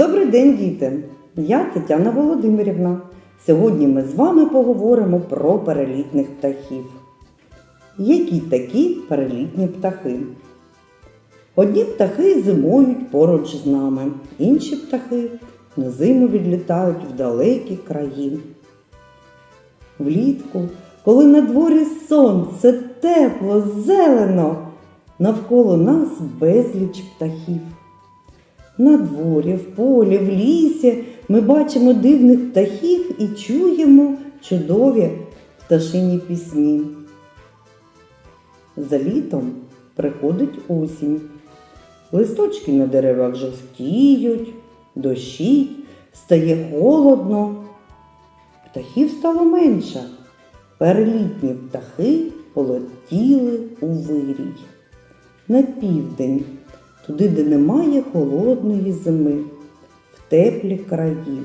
Добрий день, діти! Я Тетяна Володимирівна. Сьогодні ми з вами поговоримо про перелітних птахів. Які такі перелітні птахи? Одні птахи зимують поруч з нами, інші птахи на зиму відлітають в далекі краї. Влітку, коли на дворі сонце тепло, зелено, навколо нас безліч птахів. На дворі, в полі, в лісі ми бачимо дивних птахів і чуємо чудові пташині пісні. За літом приходить осінь. Листочки на деревах жовтіють, дощить, стає холодно. Птахів стало менше. Перелітні птахи полетіли у вирій. На південь, туди, де немає холодної зими, в теплі краї.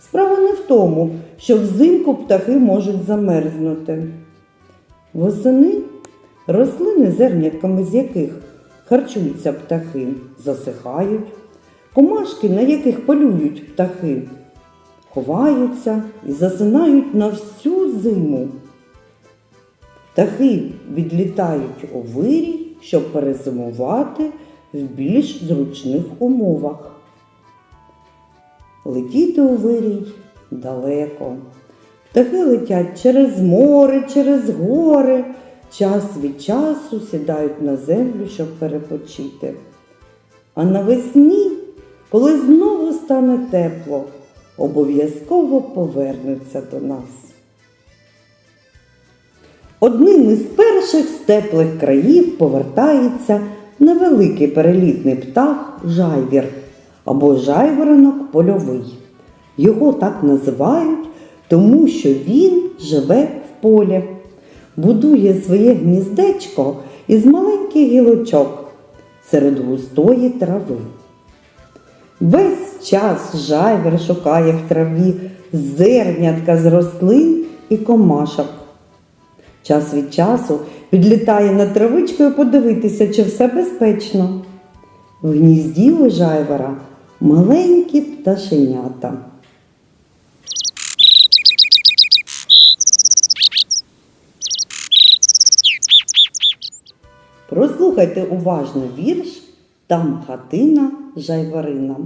Справа не в тому, що взимку птахи можуть замерзнути. Восени рослини, зернятками з яких харчуються птахи, засихають, комашки, на яких полюють птахи, ховаються і засинають на всю зиму. Птахи відлітають у вирій, щоб перезимувати в більш зручних умовах. Летіти у вирій далеко. Птахи летять через море, через гори, час від часу сідають на землю, щоб перепочити. А навесні, коли знову стане тепло, обов'язково повернуться до нас. Одним із перших з теплих країв повертається невеликий перелітний птах жайвір або жайворонок польовий. Його так називають, тому що він живе в полі, будує своє гніздечко із маленьких гілочок серед густої трави. Весь час жайвір шукає в траві зернятка з рослин і комашок. Час від часу підлітає над травичкою подивитися, чи все безпечно. В гнізді у маленькі пташенята. Прослухайте уважно вірш Там хатина жайворина.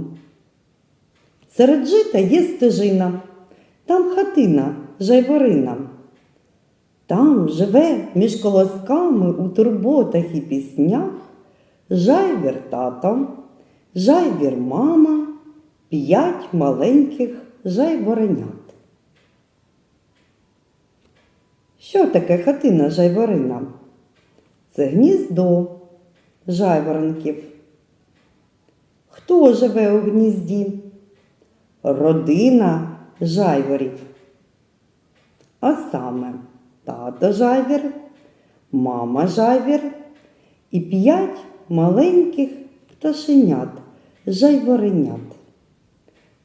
Серед жита є стежина, там хатина жайворина. Живе між колосками у турботах і піснях жайвір тато, жайвір мама, п'ять маленьких жайворенят. Що таке хатина жайворина? Це гніздо жайворонків. Хто живе у гнізді? Родина жайворів. А саме тато жайвір, мама жайвір і п'ять маленьких пташенят жайворенят.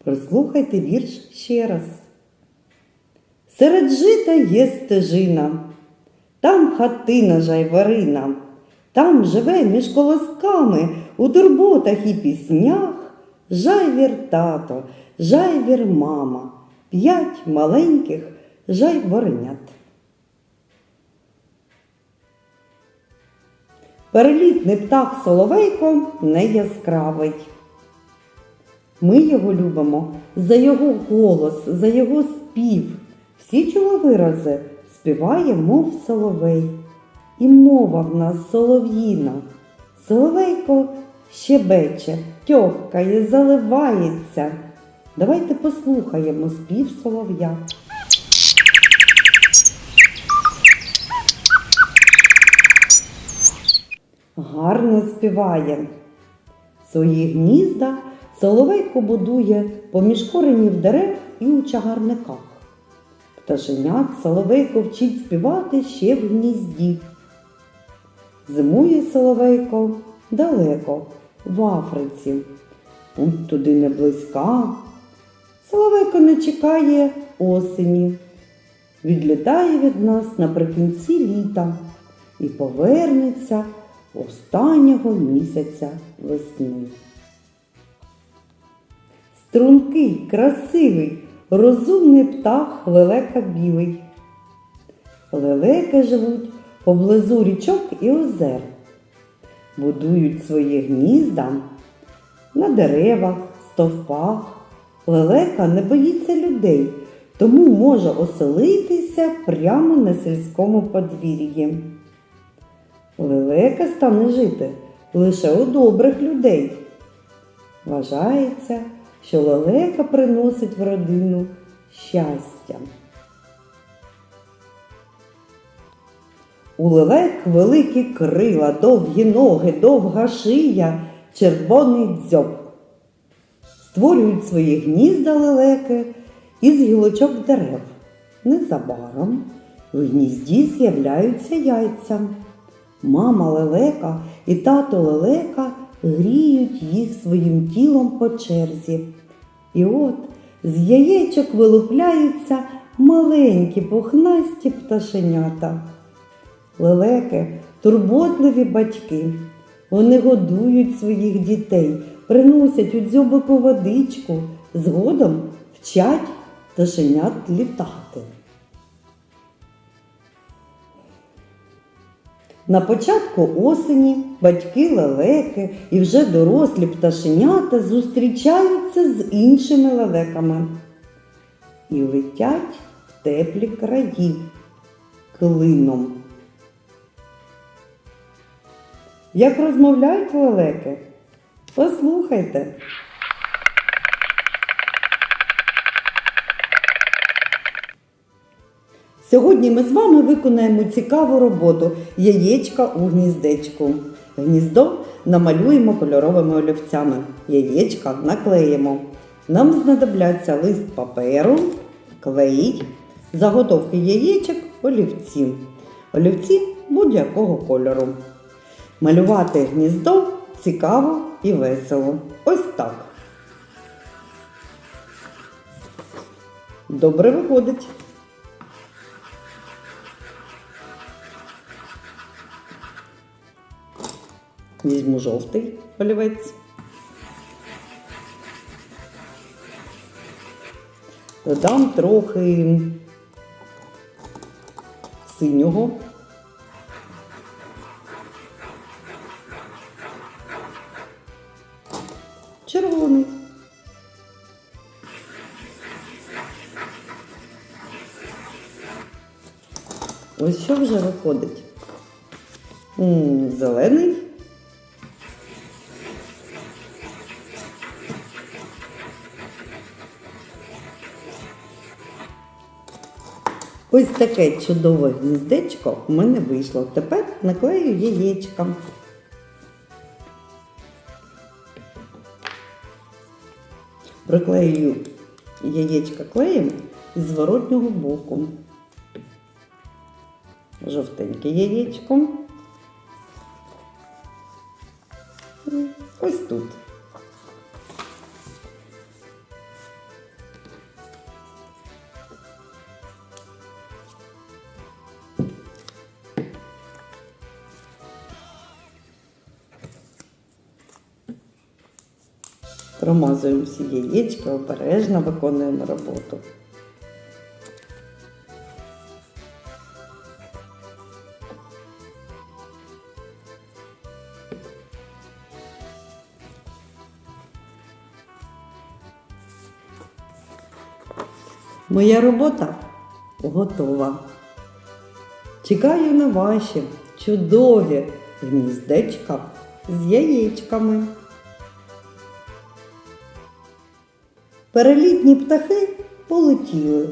Прослухайте вірш ще раз. Серед жита є стежина, там хатина жайворина, там живе між колосками у турботах і піснях жайвір тато, жайвір мама, п'ять маленьких жайворенят. Перелітний птах Соловейко не яскравий. Ми його любимо за його голос, за його спів. Всі чули співає, мов соловей. І мова в нас солов'їна. Соловейко щебече, тьохкає, заливається. Давайте послухаємо спів солов'я. Гарно співає. Свої гнізда соловейко будує поміж коренів дерев і у чагарниках. Пташенят соловейко вчить співати ще в гнізді. Зимує соловейко далеко, в Африці. Путь туди не близька. Соловейко не чекає осені. Відлітає від нас наприкінці літа і повернеться останнього місяця весни. стрункий, красивий, розумний птах лелека білий. Лелеки живуть поблизу річок і озер, будують свої гнізда на деревах, стовпах. Лелека не боїться людей, тому може оселитися прямо на сільському подвір'ї. Лелека стане жити лише у добрих людей. Вважається, що лелека приносить в родину щастя. У лелек великі крила, довгі ноги, довга шия, червоний дзьоб. Створюють свої гнізда лелеки із гілочок дерев. Незабаром в гнізді з'являються яйця. Мама лелека і тато лелека гріють їх своїм тілом по черзі. І от з яєчок вилупляються маленькі пухнасті пташенята. Лелеки турботливі батьки. Вони годують своїх дітей, приносять у дзьобику водичку, згодом вчать пташенят літати. На початку осені батьки лелеки і вже дорослі пташенята зустрічаються з іншими лелеками і летять в теплі краї клином. Як розмовляють лелеки? Послухайте. Сьогодні ми з вами виконаємо цікаву роботу яєчка у гніздечку. Гніздо намалюємо кольоровими олівцями. Яєчка наклеїмо. Нам знадобляться лист паперу, клей, заготовки яєчок, олівці. Олівці будь-якого кольору. Малювати гніздо цікаво і весело. Ось так. Добре виходить. Візьму жовтий олівець. Додам трохи синього. Червоний. Ось що вже виходить? М, Зелений. Ось таке чудове гніздечко в мене вийшло. Тепер наклею яєчка. Приклею яєчка клеєм із зворотнього боку. Жовтеньке яєчко. Ось тут. Промазуємо всі яєчка, обережно виконуємо роботу. Моя робота готова. Чекаю на ваші чудові гніздечка з яєчками. Перелітні птахи полетіли.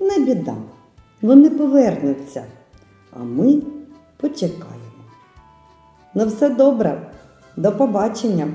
Не біда. Вони повернуться, а ми почекаємо. На все добре. До побачення!